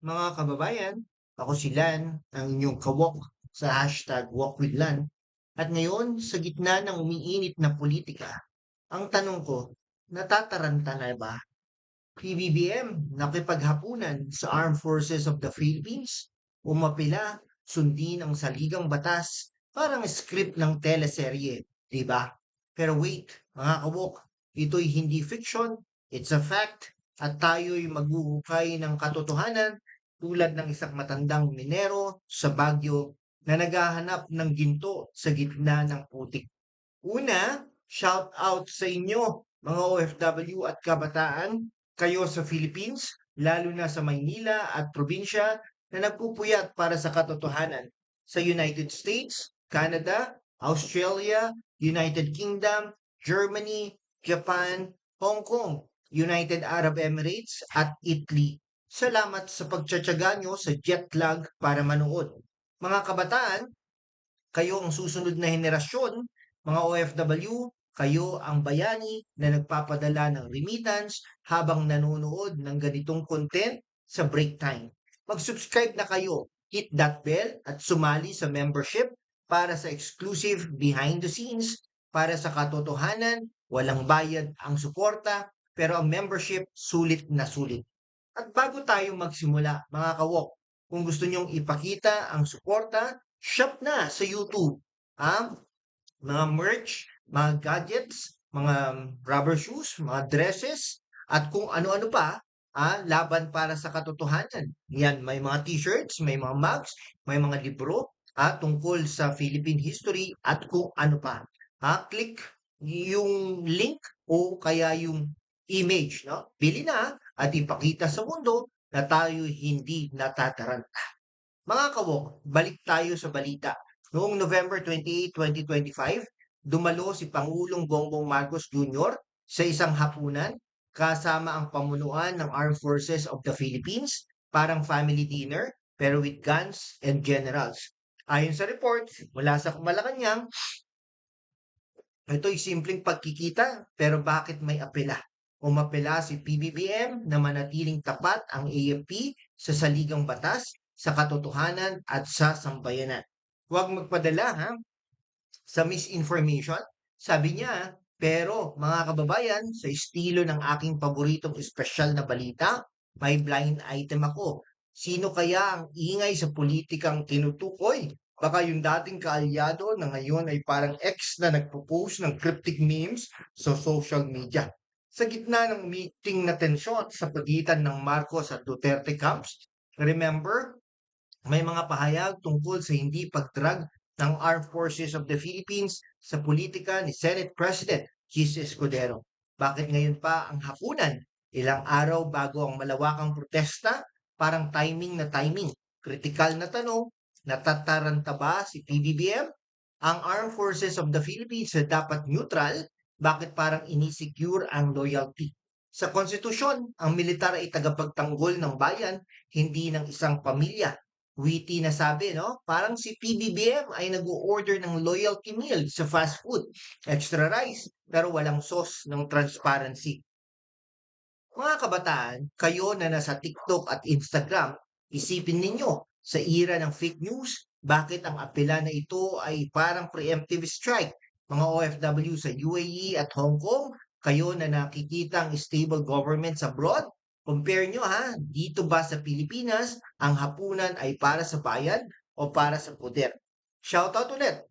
Mga kababayan, ako si Lan, ang inyong kawok sa hashtag Walk with Lan. At ngayon, sa gitna ng umiinit na politika, ang tanong ko, natataranta na ba? PBBM, nakipaghapunan sa Armed Forces of the Philippines, umapila, sundin ang saligang batas, parang script ng teleserye, di ba? Pero wait, mga kawok, ito'y hindi fiction, it's a fact, at tayo'y maghuhukay ng katotohanan tulad ng isang matandang minero sa Baguio na naghahanap ng ginto sa gitna ng putik. Una, shout out sa inyo mga OFW at kabataan, kayo sa Philippines, lalo na sa Maynila at probinsya na nagpupuyat para sa katotohanan. Sa United States, Canada, Australia, United Kingdom, Germany, Japan, Hong Kong, United Arab Emirates at Italy. Salamat sa pagtsatsaga nyo sa jet lag para manood. Mga kabataan, kayo ang susunod na henerasyon, mga OFW, kayo ang bayani na nagpapadala ng remittance habang nanonood ng ganitong content sa break time. Mag-subscribe na kayo, hit that bell at sumali sa membership para sa exclusive behind the scenes, para sa katotohanan, walang bayad ang suporta, pero ang membership sulit na sulit. At bago tayo magsimula, mga kawok, kung gusto nyong ipakita ang suporta, shop na sa YouTube. Ah, mga merch, mga gadgets, mga rubber shoes, mga dresses, at kung ano-ano pa, ah, laban para sa katotohanan. Yan, may mga t-shirts, may mga mugs, may mga libro, ah, tungkol sa Philippine history at kung ano pa. Ah, click yung link o kaya yung image, no? Bili na at ipakita sa mundo na tayo hindi natataranta. Mga kawok, balik tayo sa balita. Noong November 28, 2025, dumalo si Pangulong Bongbong Marcos Jr. sa isang hapunan kasama ang pamunuan ng Armed Forces of the Philippines, parang family dinner, pero with guns and generals. Ayon sa report, mula sa Malacanang, ito'y simpleng pagkikita, pero bakit may apela? Umapela si PBBM na manatiling tapat ang AFP sa saligang batas, sa katotohanan at sa sambayanan. Huwag magpadala ha sa misinformation. Sabi niya, pero mga kababayan, sa estilo ng aking paboritong espesyal na balita, may blind item ako. Sino kaya ang ingay sa politikang tinutukoy? Baka yung dating kaalyado na ngayon ay parang ex na nagpo-post ng cryptic memes sa social media. Sa gitna ng meeting na tensyon sa pagitan ng Marcos at Duterte camps, remember, may mga pahayag tungkol sa hindi pagdrag ng Armed Forces of the Philippines sa politika ni Senate President Chis Escudero. Bakit ngayon pa ang hapunan? Ilang araw bago ang malawakang protesta, parang timing na timing. Kritikal na tanong, natataranta ba si PBBM? Ang Armed Forces of the Philippines dapat neutral bakit parang inisecure ang loyalty. Sa konstitusyon, ang militar ay tagapagtanggol ng bayan, hindi ng isang pamilya. Witty na sabi, no? Parang si PBBM ay nag-order ng loyalty meal sa fast food. Extra rice, pero walang sauce ng transparency. Mga kabataan, kayo na nasa TikTok at Instagram, isipin ninyo, sa era ng fake news, bakit ang apela na ito ay parang preemptive strike mga OFW sa UAE at Hong Kong, kayo na nakikita ang stable governments abroad, compare nyo ha, dito ba sa Pilipinas, ang hapunan ay para sa bayan o para sa poder? Shoutout ulit!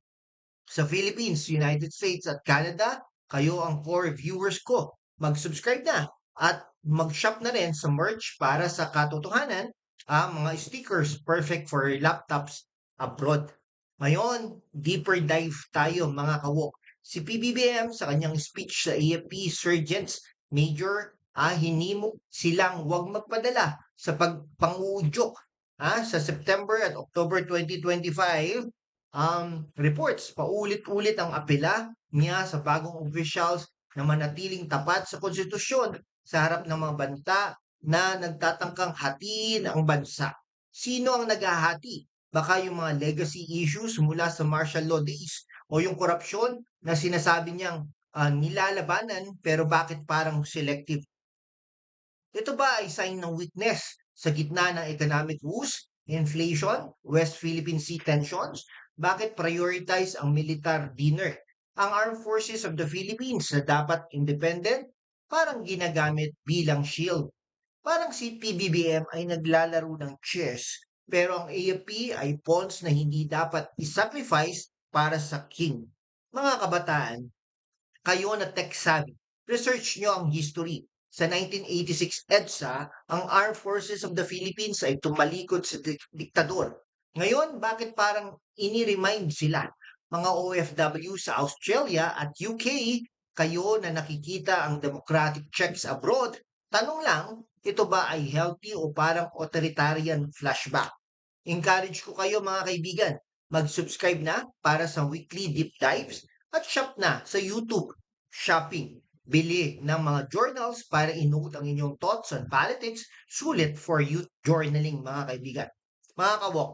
Sa Philippines, United States at Canada, kayo ang core viewers ko. Mag-subscribe na at mag-shop na rin sa merch para sa katotohanan, ah, mga stickers perfect for laptops abroad. Ngayon, deeper dive tayo mga kawok. Si PBBM sa kanyang speech sa AFP Surgeons Major, ah, hinimok silang huwag magpadala sa pagpangudyok ah, sa September at October 2025 um, reports. Paulit-ulit ang apela niya sa bagong officials na manatiling tapat sa konstitusyon sa harap ng mga banta na nagtatangkang hatiin ang bansa. Sino ang naghahati? Baka yung mga legacy issues mula sa martial law days o yung korupsyon na sinasabi niyang uh, nilalabanan pero bakit parang selective. Ito ba ay sign ng weakness sa gitna ng economic woes, inflation, West Philippine Sea tensions, bakit prioritize ang militar dinner? Ang Armed Forces of the Philippines na dapat independent, parang ginagamit bilang shield. Parang si PBBM ay naglalaro ng chess, pero ang AFP ay pawns na hindi dapat isacrifice para sa king. Mga kabataan, kayo na tech savvy, research nyo ang history. Sa 1986 EDSA, ang Armed Forces of the Philippines ay tumalikod sa dik- diktador. Ngayon, bakit parang ini-remind sila? Mga OFW sa Australia at UK, kayo na nakikita ang democratic checks abroad, tanong lang, ito ba ay healthy o parang authoritarian flashback? Encourage ko kayo mga kaibigan, mag-subscribe na para sa weekly deep dives at shop na sa YouTube, shopping, bili ng mga journals para inote ang inyong thoughts on politics, sulit for youth journaling mga kaibigan. Mga kawok,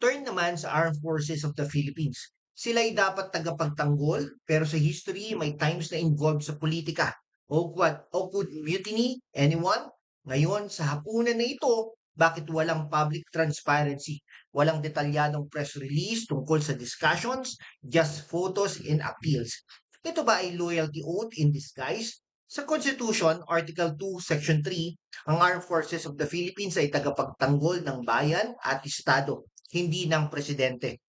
turn naman sa Armed Forces of the Philippines. Sila'y dapat tagapagtanggol, pero sa history may times na involved sa politika. Oakwood, Oakwood Mutiny, anyone? Ngayon, sa hapunan na ito, bakit walang public transparency? Walang detalyadong press release tungkol sa discussions, just photos and appeals. Ito ba ay loyalty oath in disguise? Sa Constitution, Article 2, Section 3, ang Armed Forces of the Philippines ay tagapagtanggol ng bayan at estado, hindi ng presidente.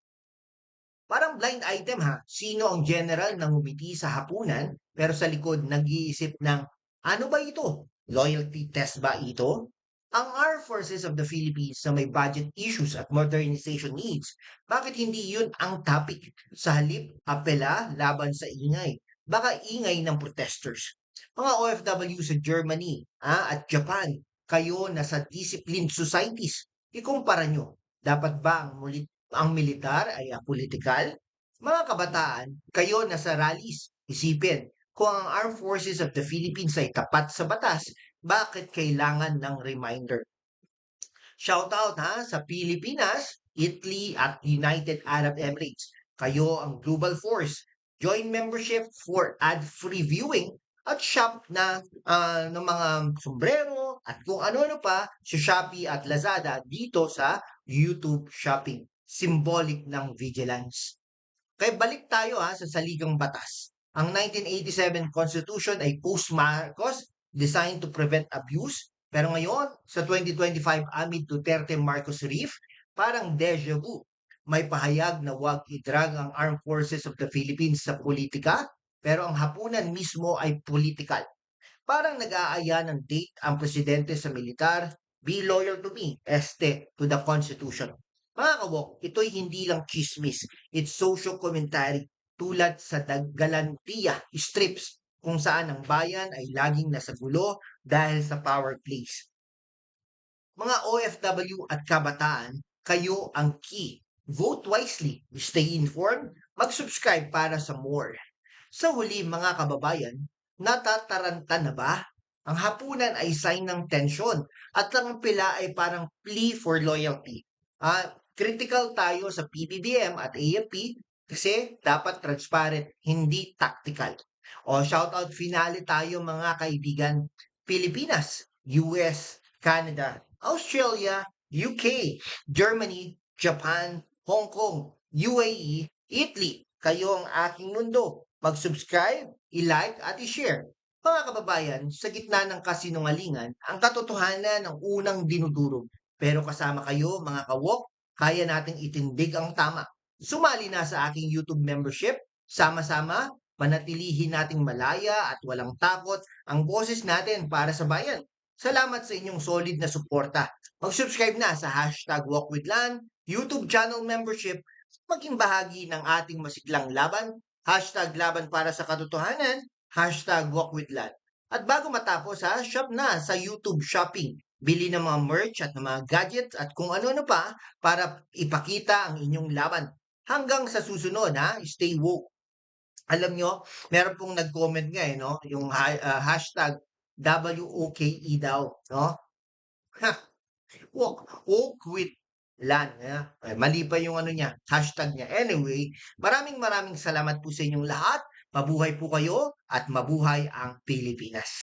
Parang blind item ha, sino ang general na ngumiti sa hapunan pero sa likod nag-iisip ng ano ba ito? Loyalty test ba ito? Ang Armed Forces of the Philippines na may budget issues at modernization needs, bakit hindi yun ang topic? Sa halip, apela laban sa ingay. Baka ingay ng protesters. Mga OFW sa Germany ah, at Japan, kayo na sa disciplined societies, ikumpara nyo, dapat ba ang, muli- ang militar ay apolitical? Mga kabataan, kayo na sa rallies, isipin, kung ang Armed Forces of the Philippines ay tapat sa batas, bakit kailangan ng reminder? Shoutout ha sa Pilipinas, Italy at United Arab Emirates. Kayo ang global force. Join membership for ad-free viewing at shop na ah, ng mga sombrero at kung ano-ano pa sa Shopee at Lazada dito sa YouTube Shopping. Symbolic ng vigilance. Kaya balik tayo ha sa saligang batas. Ang 1987 Constitution ay post-Marcos designed to prevent abuse. Pero ngayon, sa 2025 amid Duterte Marcos Reef, parang deja vu. May pahayag na huwag idrag ang Armed Forces of the Philippines sa politika, pero ang hapunan mismo ay political. Parang nag-aaya ng date ang presidente sa militar, be loyal to me, este, to the Constitution. Mga kawok, ito'y hindi lang chismis, it's social commentary tulad sa Galantia strips kung saan ang bayan ay laging nasa gulo dahil sa power plays. Mga OFW at kabataan, kayo ang key. Vote wisely, stay informed, mag-subscribe para sa more. Sa huli mga kababayan, natataranta na ba? Ang hapunan ay sign ng tensyon at ang pila ay parang plea for loyalty. Ah, critical tayo sa PBBM at AFP kasi dapat transparent, hindi tactical. O shoutout finale tayo mga kaibigan. Pilipinas, US, Canada, Australia, UK, Germany, Japan, Hong Kong, UAE, Italy. Kayo ang aking mundo. Mag-subscribe, i-like at i-share. Mga kababayan, sa gitna ng kasinungalingan, ang katotohanan ng unang dinudurog. Pero kasama kayo, mga kawok, kaya nating itindig ang tama. Sumali na sa aking YouTube membership. Sama-sama, manatilihin nating malaya at walang takot ang boses natin para sa bayan. Salamat sa inyong solid na suporta. Mag-subscribe na sa hashtag WalkWithLan, YouTube channel membership, maging bahagi ng ating masiglang laban, hashtag laban para sa katotohanan, hashtag WalkWithLan. At bago matapos ha, shop na sa YouTube Shopping. Bili ng mga merch at ng mga gadgets at kung ano-ano pa para ipakita ang inyong laban. Hanggang sa susunod ha, stay woke. Alam nyo, meron pong nag-comment nga eh, no? Yung ah, hashtag WOKE daw, no? Walk, walk with LAN. Yeah? Ay, mali pa yung ano niya, hashtag niya. Anyway, maraming maraming salamat po sa inyong lahat. Mabuhay po kayo at mabuhay ang Pilipinas.